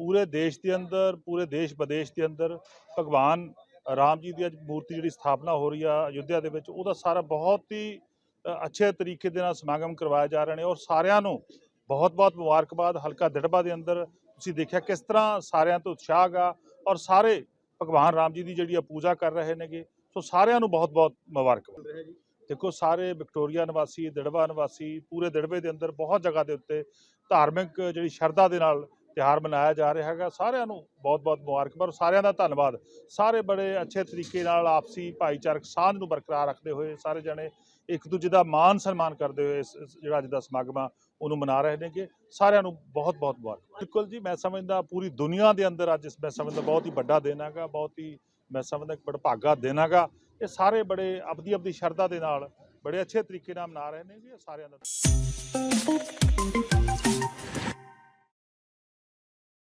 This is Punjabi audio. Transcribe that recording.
ਪੂਰੇ ਦੇਸ਼ ਦੇ ਅੰਦਰ, ਪੂਰੇ ਦੇਸ਼ ਵਿਦੇਸ਼ ਦੇ ਅੰਦਰ ਭਗਵਾਨ ਰਾਮ ਜੀ ਦੀ ਅੱਜ ਮੂਰਤੀ ਜਿਹੜੀ ਸਥਾਪਨਾ ਹੋ ਰਹੀ ਆ ਅਯੁੱਧਿਆ ਦੇ ਵਿੱਚ, ਉਹਦਾ ਸਾਰਾ ਬਹੁਤ ਹੀ ਅੱਛੇ ਤਰੀਕੇ ਦੇ ਨਾਲ ਸਮਾਗਮ ਕਰਵਾਇਆ ਜਾ ਰਹੇ ਨੇ ਔਰ ਸਾਰਿਆਂ ਨੂੰ ਬਹੁਤ-ਬਹੁਤ ਮੁਬਾਰਕਬਾਦ, ਹਲਕਾ ਦਿੜਬਾ ਦੇ ਅੰਦਰ। ਤੁਸੀਂ ਦੇਖਿਆ ਕਿਸ ਤਰ੍ਹਾਂ ਸਾਰਿਆਂ ਤੋਂ ਉਤਸ਼ਾਹ ਗਾ ਔਰ ਸਾਰੇ ਭਗਵਾਨ ਰਾਮ ਜੀ ਦੀ ਜਿਹੜੀ ਆ ਪੂਜਾ ਕਰ ਰਹੇ ਨੇਗੇ। ਸੋ ਸਾਰਿਆਂ ਨੂੰ ਬਹੁਤ-ਬਹੁਤ ਮੁਬਾਰਕਬਾਦ। ਦੇਖੋ ਸਾਰੇ ਵਿਕਟੋਰੀਆ ਨਿਵਾਸੀ, ਦਿੜਬਾ ਨਿਵਾਸੀ, ਪੂਰੇ ਦਿੜਬੇ ਦੇ ਅੰਦਰ ਬਹੁਤ ਜਗ੍ਹਾ ਦੇ ਉੱਤੇ ਧਾਰਮਿਕ ਜਿਹੜੀ ਸ਼ਰਧਾ ਦੇ ਨਾਲ ਤਿਉਹਾਰ ਮਨਾਇਆ ਜਾ ਰਿਹਾ ਹੈਗਾ। ਸਾਰਿਆਂ ਨੂੰ ਬਹੁਤ-ਬਹੁਤ ਮੁਬਾਰਕਬਾਦ ਔਰ ਸਾਰਿਆਂ ਦਾ ਧੰਨਵਾਦ। ਸਾਰੇ ਬੜੇ ਅੱਛੇ ਤਰੀਕੇ ਨਾਲ ਆਪਸੀ ਭਾਈਚਾਰਕ ਸਾਂਝ ਨੂੰ ਬਰਕਰਾਰ ਰੱਖਦੇ ਹੋਏ ਸਾਰੇ ਜਣੇ ਇੱਕ ਦੂਜੇ ਦਾ ਮਾਨ ਸਨਮਾਨ ਕਰਦੇ ਹੋਏ ਇਸ ਜਿਹੜਾ ਅੱਜ ਦਾ ਸਮਾਗਮ ਆ, ਉਹਨੂੰ ਮਨਾ ਰਹੇ ਨੇਗੇ। ਸਾਰਿਆਂ ਨੂੰ ਬਹੁਤ-ਬਹੁਤ ਮੁਬਾਰਕ ਬਿਲਕੁਲ ਜੀ, ਮੈਂ ਸਮਝਦਾ ਪੂਰੀ ਦੁਨੀਆ ਦੇ ਅੰਦਰ ਅੱਜ ਮੈਂ ਸਮਝਦਾ ਬਹੁਤ ਹੀ ਵੱਡਾ ਦਿਨ ਹੈਗਾ, ਬਹੁਤ ਹੀ ਮੈਂ ਸਮਝਦਾ ਇੱਕ ਬੜਭਾਗਾ ਦਿਨ ਹੈਗਾ। ਇਹ ਸਾਰੇ ਬੜੇ ਆਪਦੀ ਆਪਦੀ ਸ਼ਰਧਾ ਦੇ ਨਾਲ ਬੜੇ ਅੱਛੇ ਤਰੀਕੇ ਨਾਲ ਮਨਾ ਰਹੇ ਨੇ ਜੀ ਇਹ ਸਾਰਿਆਂ ਦਾ